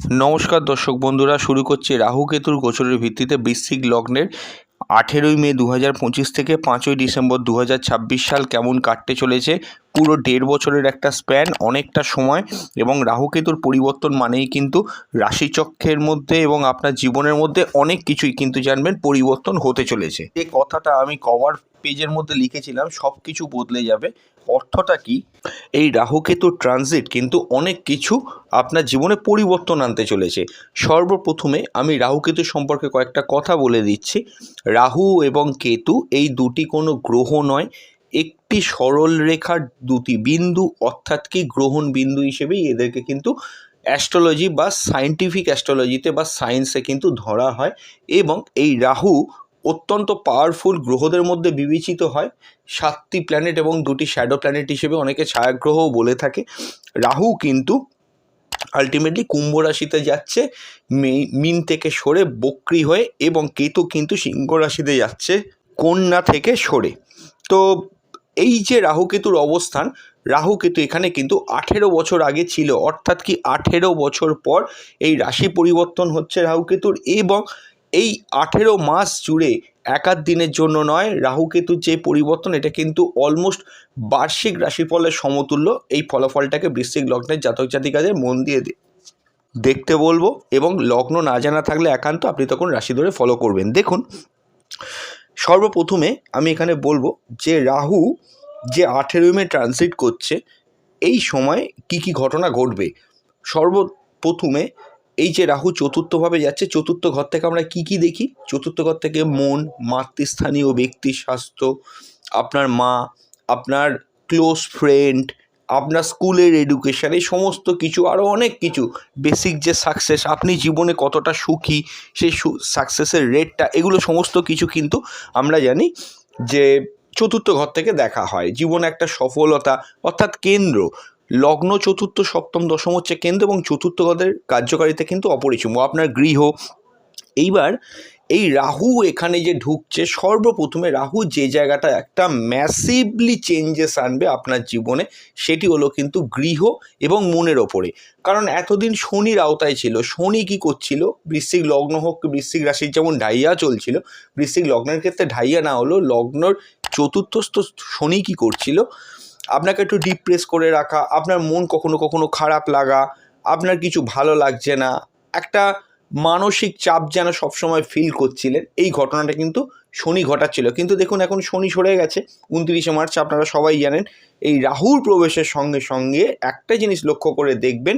নমস্কার দর্শক বন্ধুরা, শুরু করছি রাহু কেতুর গোচরের ভিত্তিতে বৃশ্চিক লগ্নের আঠেরোই মে দু হাজার পঁচিশ থেকে পাঁচই ডিসেম্বর দু হাজার ছাব্বিশ সাল কেমন কাটতে চলেছে পুরো দেড় বছরের একটা স্প্যান অনেকটা সময় এবং রাহুকেতুর পরিবর্তন মানেই কিন্তু রাশিচক্রের মধ্যে এবং আপনার জীবনের মধ্যে অনেক কিছুই কিন্তু জানবেন, পরিবর্তন হতে চলেছে। যে কথাটা আমি কভার পেজের মধ্যে লিখেছিলাম, সব কিছু বদলে যাবে। অর্থটা কি? এই রাহুকেতুর ট্রানজিট কিন্তু অনেক কিছু আপনার জীবনে পরিবর্তন আনতে চলেছে। সর্বপ্রথমে আমি রাহুকেতু সম্পর্কে কয়েকটা কথা বলে দিচ্ছি। রাহু এবং কেতু এই দুটি কোনো গ্রহ নয় একটি সরল রেখার দুটি বিন্দু, অর্থাৎ কি গ্রহণ বিন্দু হিসেবেই এদেরকে কিন্তু অ্যাস্ট্রোলজি বা সায়েন্টিফিক অ্যাস্ট্রোলজিতে বা সায়েন্সে কিন্তু ধরা হয় এবং এই রাহু অত্যন্ত পাওয়ারফুল গ্রহদের মধ্যে বিবেচিত হয়। সাতটি প্ল্যানেট এবং দুটি শ্যাডো প্ল্যানেট হিসেবে অনেকে ছায়াগ্রহও বলে থাকে। রাহু কিন্তু আলটিমেটলি কুম্ভ রাশিতে যাচ্ছে মিন থেকে সরে বক্রি হয়ে এবং কেতু কিন্তু সিংহ রাশিতে যাচ্ছে, কন্যা থেকে সরে। তো এই যে রাহু কেতুর অবস্থান, রাহু কেতু এখানে কিন্তু আঠেরো বছর আগে ছিল, অর্থাৎ কি আঠেরো বছর পর এই রাশি পরিবর্তন হচ্ছে রাহু কেতুর এবং এই আঠেরো মাস জুড়ে একাধ দিনের জন্য নয়, রাহু কেতুর যে পরিবর্তন এটা কিন্তু অলমোস্ট বার্ষিক রাশিফলের সমতুল্য। এই ফলাফলটাকে বৃশ্চিক লগ্নের জাতক জাতিকাদের মন দিয়ে দেখতে বলব এবং লগ্ন না জানা থাকলে একান্ত আপনি তখন রাশি ধরে ফলো করবেন। দেখুন সর্বপ্রথমে আমি এখানে বলব যে রাহু যে আঠেরোই মে ট্রানজিট করছে, এই সময় কি কি ঘটনা ঘটবে? সর্বপ্রথমে এই যে রাহু চতুর্থভাবে যাচ্ছে, চতুর্থ ঘর থেকে আমরা কি কি দেখি? চতুর্থ ঘর থেকে মন, মাতৃস্থানীয় ব্যক্তির স্বাস্থ্য, আপনার মা, আপনার ক্লোজ ফ্রেন্ড আপনার স্কুলের এডুকেশান এই সমস্ত কিছু আরও অনেক কিছু বেসিক যে সাকসেস আপনি জীবনে কতটা সুখী, সেই সাকসেসের রেটটা এগুলো সমস্ত কিছু কিন্তু আমরা জানি যে চতুর্থ ঘর থেকে দেখা হয়। জীবনে একটা সফলতা, অর্থাৎ কেন্দ্র। লগ্ন চতুর্থ, সপ্তম, দশম হচ্ছে কেন্দ্র এবং চতুর্থ ঘরের কার্যকারিতা কিন্তু অপরিসীম আপনার গৃহ, এইবার এই রাহু এখানে যে ঢুকছে, সর্বপ্রথমে রাহু যে জায়গাটা একটা ম্যাসিভলি চেঞ্জেস আনবে আপনার জীবনে, সেটি হলো কিন্তু গৃহ এবং মনের ওপরে। কারণ এতদিন শনির আওতায় ছিল, শনি কি করছিল? বৃশ্চিক লগ্ন হোক, বৃশ্চিক রাশির যেমন ঢাইয়া চলছিল, বৃশ্চিক লগ্নের ক্ষেত্রে ঢাইয়া না হলো লগ্নর চতুর্থস্থ শনি কি করছিল? আপনাকে একটু ডিপ্রেস করে রাখা, আপনার মন কখনো কখনো খারাপ লাগা, আপনার কিছু ভালো লাগছে না, একটা মানসিক চাপ যেন সবসময় ফিল করছিলেন। এই ঘটনাটা কিন্তু শনি ঘটাচ্ছিল। কিন্তু দেখুন, এখন শনি সরে গেছে। উনত্রিশে মার্চ আপনারা সবাই জানেন, এই রাহুর প্রবেশের সঙ্গে সঙ্গে একটা জিনিস লক্ষ্য করে দেখবেন,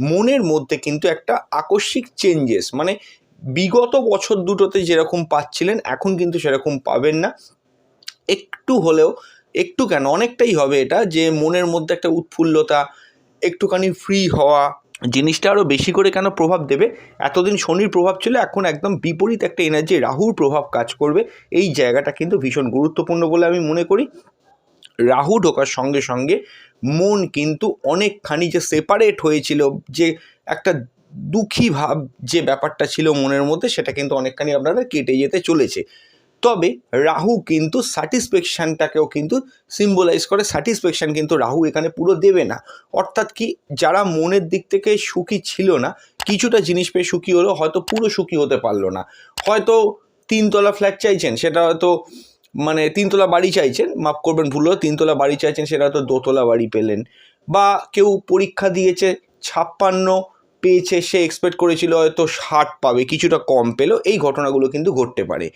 মনের মধ্যে কিন্তু একটা আকস্মিক চেঞ্জেস মানে বিগত বছর দুটোতে যেরকম পাচ্ছিলেন, এখন কিন্তু সেরকম পাবেন না। একটু হলেও, একটু কেন, অনেকটাই হবে এটা যে মনের মধ্যে একটা উৎফুল্লতা, একটুখানি ফ্রি হওয়া জিনিসটা আরও বেশি করে কেন প্রভাব দেবে? এতদিন শনির প্রভাব ছিল, এখন একদম বিপরীত একটা এনার্জি রাহুর প্রভাব কাজ করবে। এই জায়গাটা কিন্তু ভীষণ গুরুত্বপূর্ণ বলে আমি মনে করি। রাহু ঢোকার সঙ্গে সঙ্গে মন কিন্তু অনেকখানি যে সেপারেট হয়েছিল, যে একটা দুঃখী ভাব যে ব্যাপারটা ছিল মনের মধ্যে, সেটা কিন্তু অনেকখানি আপনাদের কেটে যেতে চলেছে। তবে রাহু কিন্তু স্যাটিসফ্যাকশানটাকেও কিন্তু সিম্বলাইজ করে। স্যাটিসফ্যাকশান কিন্তু রাহু এখানে পুরো দেবে না। অর্থাৎ কি যারা মনের দিক থেকে সুখী ছিল না, কিছুটা জিনিস পেয়ে সুখী হলো, হয়তো পুরো সুখী হতে পারল না। হয়তো তিনতলা ফ্ল্যাট চাইছেন, সেটা হয়তো মানে তিনতলা বাড়ি চাইছেন, মাফ করবেন ভুল তিনতলা বাড়ি চাইছেন, সেটা হয়তো দোতলা বাড়ি পেলেন। বা কেউ পরীক্ষা দিয়েছে, ছাপ্পান্ন পেয়েছে, সে এক্সপেক্ট করেছিল হয়তো ষাট পাবে, কিছুটা কম পেল, এই ঘটনাগুলো কিন্তু ঘটতে পারে।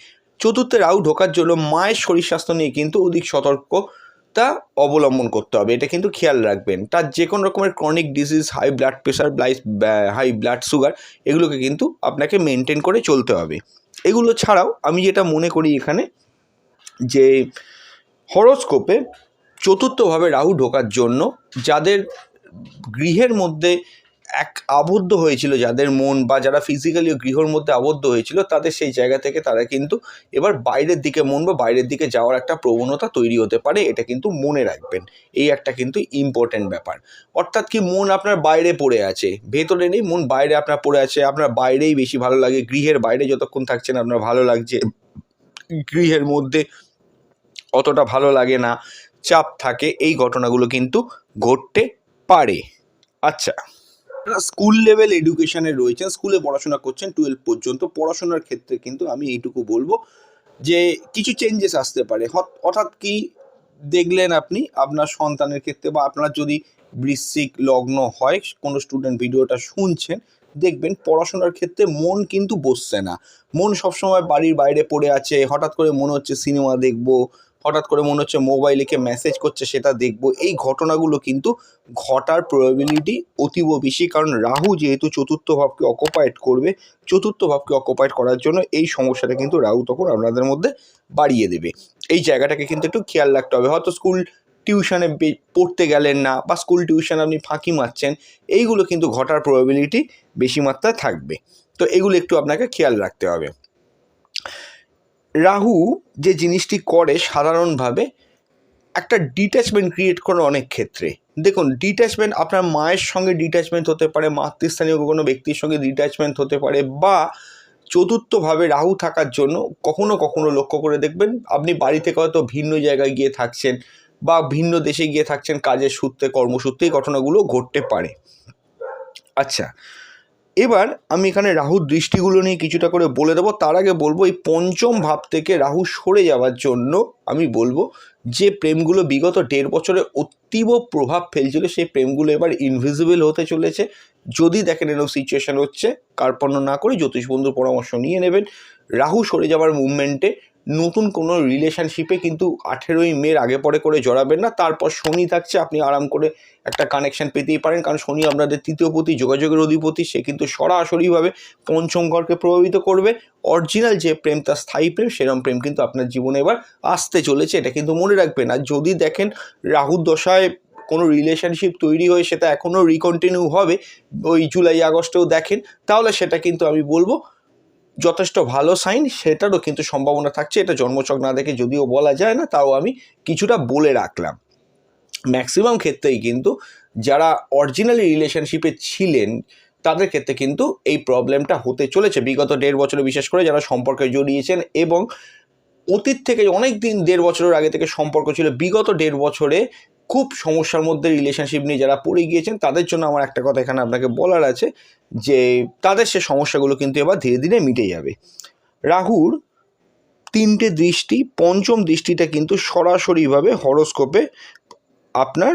চতুর্থে রাহু ঢোকার জন্য মায়ের শরীর স্বাস্থ্য নিয়ে কিন্তু অধিক সতর্কতা অবলম্বন করতে হবে। এটা কিন্তু খেয়াল রাখবেন। তার যে কোনো রকমের chronic disease high blood pressure ব্লাইস high blood sugar এগুলোকে কিন্তু আপনাকে মেনটেন করে চলতে হবে। এগুলো ছাড়াও আমি যেটা মনে করি এখানে যে হরোস্কোপে চতুর্থভাবে রাহু ঢোকার জন্য যাদের গৃহের মধ্যে এক আবদ্ধ হয়েছিল যাদের মন বা যারা ফিজিক্যালি গৃহর মধ্যে আবদ্ধ হয়েছিল, তাদের সেই জায়গা থেকে তারা কিন্তু এবার বাইরের দিকে মন বা বাইরের দিকে যাওয়ার একটা প্রবণতা তৈরি হতে পারে, এটা কিন্তু মনে রাখবেন। এই একটা কিন্তু ইম্পর্ট্যান্ট ব্যাপার। অর্থাৎ কি মন আপনার বাইরে পড়ে আছে? ভেতরে নেই, মন বাইরে আপনার পড়ে আছে, আপনার বাইরেই বেশি ভালো লাগে, গৃহের বাইরে যতক্ষণ থাকছেন আপনার ভালো লাগছে, গৃহের মধ্যে অতটা ভালো লাগে না, চাপ থাকে, এই ঘটনাগুলো কিন্তু ঘটতে পারে। আচ্ছা। স্কুল লেভেল এডুকেশনে রয়েছেন স্কুলে পড়াশোনা করছেন টুয়েলভ পর্যন্ত। পড়াশোনার ক্ষেত্রে কিন্তু আমি এইটুকু বলব যে কিছু চেঞ্জেস আসতে পারে। হঠাৎ কি দেখলেন আপনি আপনার সন্তানের ক্ষেত্রে বা আপনার যদি বৃশ্চিক লগ্ন হয়, কোনো স্টুডেন্ট ভিডিওটা শুনছেন, দেখবেন পড়াশোনার ক্ষেত্রে মন কিন্তু বসছে না। মন সবসময় বাড়ির বাইরে পড়ে আছে, হঠাৎ করে মনে হচ্ছে সিনেমা দেখব হঠাৎ করে মনে হচ্ছে মোবাইলে কে মেসেজ করছে সেটা দেখব। এই ঘটনাগুলো কিন্তু ঘটার প্রবাবিলিটি অতীব বেশি। কারণ রাহু যেহেতু চতুর্থ ভাবকে অকুপাইড করবে, চতুর্থ ভাবকে অকুপাইড করার জন্য এই সমস্যাটা কিন্তু রাহু তখন আপনাদের মধ্যে বাড়িয়ে দেবে। এই জায়গাটাকে কিন্তু একটু খেয়াল রাখতে হবে। হয়তো স্কুল টিউশনে পড়তে গেলেন না বা স্কুল টিউশন আপনি ফাঁকি মারছেন, এইগুলো কিন্তু ঘটার প্রবাবিলিটি বেশি মাত্রায় থাকবে। তো এগুলো একটু আপনাকে খেয়াল রাখতে হবে। রাহু যে জিনিসটি করে সাধারণভাবে, একটা ডিট্যাচমেন্ট ক্রিয়েট করে অনেক ক্ষেত্রে। দেখুন ডিট্যাচমেন্ট আপনার মায়ের সঙ্গে ডিট্যাচমেন্ট হতে পারে, মাতৃস্থানীয় কোনো ব্যক্তির সঙ্গে ডিট্যাচমেন্ট হতে পারে, বা চতুর্থভাবে রাহু থাকার জন্য কখনো কখনো লক্ষ্য করে দেখবেন, আপনি বাড়ি থেকে হয়তো ভিন্ন জায়গায় গিয়ে থাকছেন, বা ভিন্ন দেশে গিয়ে থাকছেন, কাজের সূত্রে কর্মসূত্রে এই ঘটনাগুলো ঘটতে পারে। আচ্ছা এবার আমি এখানে রাহুর দৃষ্টিগুলো নিয়ে কিছুটা করে বলে দেবো। তার আগে বলব, এই পঞ্চম ভাব থেকে রাহু সরে যাওয়ার জন্য আমি বলব, যে প্রেমগুলো বিগত দেড় বছরে অতীব প্রভাব ফেলছিল, সেই প্রেমগুলো এবার ইনভিজিবল হতে চলেছে। যদি দেখেন এরকম সিচুয়েশন হচ্ছে, কার্পণ্য না করে জ্যোতিষ বন্ধুর পরামর্শ নিয়ে নেবেন। রাহু সরে যাওয়ার মুভমেন্টে নতুন কোনো রিলেশনশিপে কিন্তু আঠেরোই মের আগে পরে করে জড়াবেন না, তারপর শনি থাকছে, আপনি আরাম করে একটা কানেকশন পেতেই পারেন, কারণ শনি আপনাদের তৃতীয় পতি, যোগাযোগের অধিপতি, সে কিন্তু সরাসরিভাবে পঞ্চম ঘরকে প্রভাবিত করবে। অরিজিনাল যে প্রেম, তার স্থায়ী প্রেম, সেরম প্রেম কিন্তু আপনার জীবনে এবার আসতে চলেছে, এটা কিন্তু মনে রাখবেন। আর যদি দেখেন রাহুর দশায় কোনো রিলেশনশিপ তৈরি হয়ে সেটা এখনও রিকন্টিনিউ হবে, ওই জুলাই আগস্টেও দেখেন, তাহলে সেটা কিন্তু আমি বলব যথেষ্ট ভালো সাইন সেটারও কিন্তু সম্ভাবনা থাকছে। এটা জন্মচক না দেখে যদিও বলা যায় না, তাও আমি কিছুটা বলে রাখলাম। ম্যাক্সিমাম ক্ষেত্রেই কিন্তু যারা অরিজিনালি রিলেশনশিপে ছিলেন, তাদের ক্ষেত্রে কিন্তু এই প্রবলেমটা হতে চলেছে। বিগত দেড় বছরে বিশেষ করে যারা সম্পর্কে জড়িয়েছেন এবং অতীত থেকে অনেক দিন দেড় বছরের আগে থেকে সম্পর্ক ছিল, বিগত দেড় বছরে খুব সমস্যার মধ্যে রিলেশনশিপ নিয়ে যারা পড়ে গিয়েছেন, তাদের জন্য আমার একটা কথা এখানে আপনাকে বলার আছে যে, তাদের সে সমস্যাগুলো কিন্তু এবার ধীরে ধীরে মিটে যাবে। রাহুর তিনটে দৃষ্টি, পঞ্চম দৃষ্টিটা কিন্তু সরাসরিভাবে হরোস্কোপে আপনার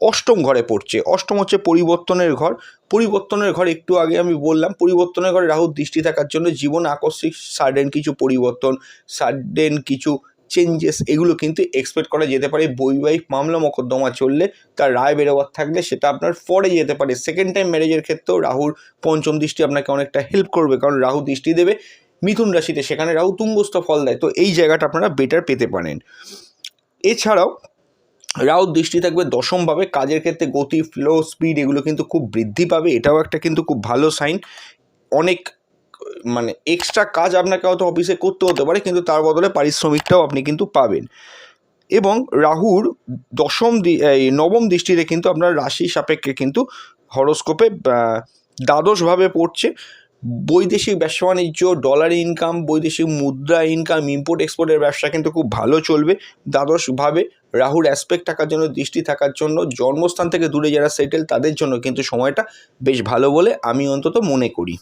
অষ্টম ঘরে পড়ছে। অষ্টম হচ্ছে পরিবর্তনের ঘর। পরিবর্তনের ঘর একটু আগে আমি বললাম, পরিবর্তনের ঘরে রাহুর দৃষ্টি থাকার জন্য জীবন আকস্মিক সাডেন কিছু পরিবর্তন সাডেন কিছু চেঞ্জেস এগুলো কিন্তু এক্সপেক্ট করা যেতে পারে। বৈবাহিক মামলা মোকদ্দমা চললে তার রায় বেরোবার থাকলে সেটা আপনার পরে যেতে পারে। সেকেন্ড টাইম ম্যারেজের ক্ষেত্রেও রাহুর পঞ্চম দৃষ্টি আপনাকে অনেকটা হেল্প করবে, কারণ রাহু দৃষ্টি দেবে মিথুন রাশিতে। সেখানে রাহু তুঙ্গস্থ ফল দেয়। তো এই জায়গাটা আপনারা বেটার পেতে পারেন। এছাড়াও রাহুর দৃষ্টি থাকবে দশমভাবে কাজের ক্ষেত্রে গতি ফ্লো স্পিড এগুলো কিন্তু খুব বৃদ্ধি পাবে। এটাও একটা কিন্তু খুব ভালো সাইন অনেক মানে এক্সট্রা কাজ আপনাকে হয়তো অফিসে করতে হতে পারে, কিন্তু তার বদলে পারিশ্রমিকটাও আপনি কিন্তু পাবেন। এবং রাহুর দশম এই নবম দৃষ্টিতে কিন্তু আপনার রাশি সাপেক্ষে কিন্তু হরস্কোপে দ্বাদশভাবে পড়ছে। বৈদেশিক ব্যবসা বাণিজ্য ডলার ইনকাম বৈদেশিক মুদ্রা ইনকাম ইম্পোর্ট এক্সপোর্টের ব্যবসা কিন্তু খুব ভালো চলবে। দ্বাদশভাবে রাহুর অ্যাসপেক্ট থাকার জন্য, দৃষ্টি থাকার জন্য, জন্মস্থান থেকে দূরে যারা সেটেল তাদের জন্য কিন্তু সময়টা বেশ ভালো বলে আমি অন্তত মনে করি।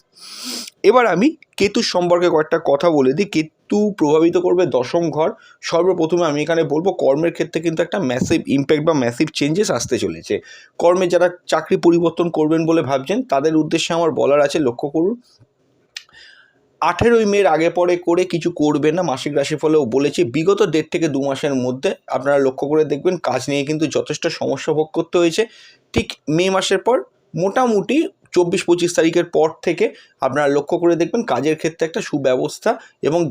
এবার আমি কেতুর সম্পর্কে কয়েকটা কথা বলে দিই। কেতু প্রভাবিত করবে দশম ঘর। সর্বপ্রথমে আমি এখানে বলব, কর্মের ক্ষেত্রে কিন্তু একটা ম্যাসিভ ইম্প্যাক্ট বা ম্যাসিভ চেঞ্জেস আসতে চলেছে। কর্মে যারা চাকরি পরিবর্তন করবেন বলে ভাবছেন, তাদের উদ্দেশ্যে আমার বলার আছে, লক্ষ্য করুন। আঠেরোই মের আগে পরে করে কিছু করবে না মাসিক রাশি ফলেও বলেছি। বিগত দেড় থেকে দু মাসের মধ্যে আপনারা লক্ষ্য করে দেখবেন কাজ নিয়ে কিন্তু যথেষ্ট সমস্যা ভোগ করতে হয়েছে। ঠিক মে মাসের পর মোটামুটি চব্বিশ পঁচিশ তারিখের পর থেকে আপনারা লক্ষ্য করে দেখবেন কাজের ক্ষেত্রে একটা সুব্যবস্থা এবং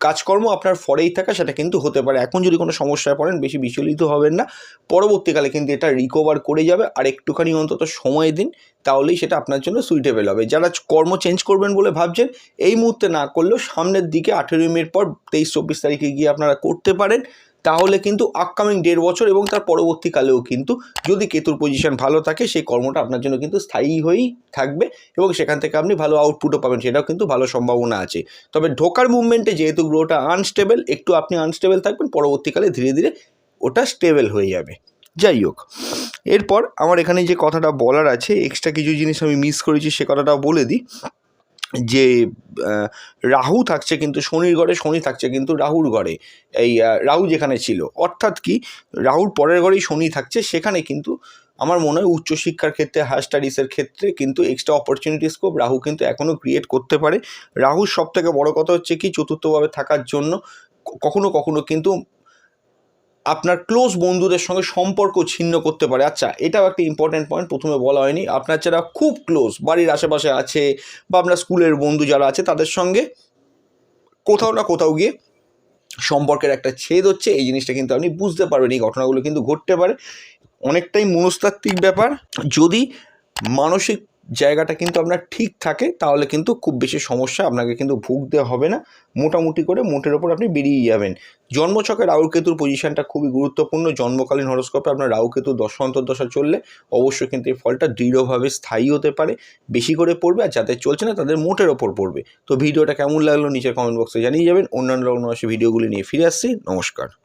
কাজকর্ম আপনার ফরেই থাকা, সেটা কিন্তু হতে পারে। এখন যদি কোনো সমস্যায় পড়েন, বেশি বিচলিত হবেন না। পরবর্তীকালে কিন্তু এটা রিকভার করে যাবে। আর একটুখানি অন্তত সময় দিন, তাহলেই সেটা আপনার জন্য সুইটেবেল হবে। যারা কর্ম চেঞ্জ করবেন বলে ভাবছেন, এই মুহূর্তে না করলেও সামনের দিকে আঠেরোই মের পর তেইশ, চব্বিশ তারিখে গিয়ে আপনারা করতে পারেন। তাহলে কিন্তু আপকামিং দেড় বছর এবং তার পরবর্তীকালেও কিন্তু যদি কেতুর পজিশন ভালো থাকে, সেই কর্মটা আপনার জন্য কিন্তু স্থায়ী হয়েই থাকবে এবং সেখান থেকে আপনি ভালো আউটপুটও পাবেন, সেটাও কিন্তু ভালো সম্ভাবনা আছে। তবে ঢোকার মুভমেন্টে যেহেতু গ্রোটা আনস্টেবল একটু আপনি আনস্টেবল থাকবেন, পরবর্তীকালে ধীরে ধীরে ওটা স্টেবল হয়ে যাবে। যাই হোক, এরপর আমার এখানে যে কথাটা বলার আছে এক্সট্রা কিছু জিনিস আমি মিস করেছি, সে কথাটাও বলে দিই। যে রাহু থাকছে কিন্তু শনির ঘরে, শনি থাকছে কিন্তু রাহুর ঘরে। এই রাহু যেখানে ছিল। অর্থাৎ কি? রাহুর পরের ঘরেই শনি থাকছে, সেখানে কিন্তু আমার মনে হয় উচ্চশিক্ষার ক্ষেত্রে হায়ার স্টাডিজের ক্ষেত্রে কিন্তু এক্সট্রা অপরচুনিটি স্কোপ রাহু কিন্তু এখনও ক্রিয়েট করতে পারে। রাহুর সব থেকে বড় কথা হচ্ছে কি? চতুর্থভাবে থাকার জন্য কখনো কখনো কিন্তু আপনার ক্লোজ বন্ধুদের সঙ্গে সম্পর্ক ছিন্ন করতে পারে। আচ্ছা এটাও একটা ইম্পর্টেন্ট পয়েন্ট প্রথমে বলা হয়নি। আপনার যারা খুব ক্লোজ বাড়ির আশেপাশে আছে বা আপনার স্কুলের বন্ধু যারা আছে, তাদের সঙ্গে কোথাও না কোথাও গিয়ে সম্পর্কের একটা ছেদ হচ্ছে। এই জিনিসটা কিন্তু আপনি বুঝতে পারবেন, এই ঘটনাগুলো কিন্তু ঘটতে পারে। অনেকটাই মনস্তাত্ত্বিক ব্যাপার। যদি মানসিক জায়গাটা কিন্তু আপনার ঠিক থাকে, তাহলে কিন্তু খুব বেশি সমস্যা, আপনাকে কিন্তু ভুগতে হবে না। মোটামুটি করে মোটের ওপর আপনি বেরিয়ে যাবেন। জন্মছকে রাহু কেতুর পজিশনটা খুবই গুরুত্বপূর্ণ। জন্মকালীন হরস্কোপে আপনার রাহু কেতু দশ অন্তর্দশা চললে অবশ্যই কিন্তু এই ফলটা দৃঢ়ভাবে স্থায়ী হতে পারে। বেশি করে পড়বে আর যাদের চলছে না, তাদের মোটের ওপর পড়বে। তো ভিডিওটা কেমন লাগল, নিচের কমেন্ট বক্সে জানিয়ে যাবেন। অন্যান্য অন্য ভিডিওগুলি নিয়ে ফিরে আসছি। নমস্কার।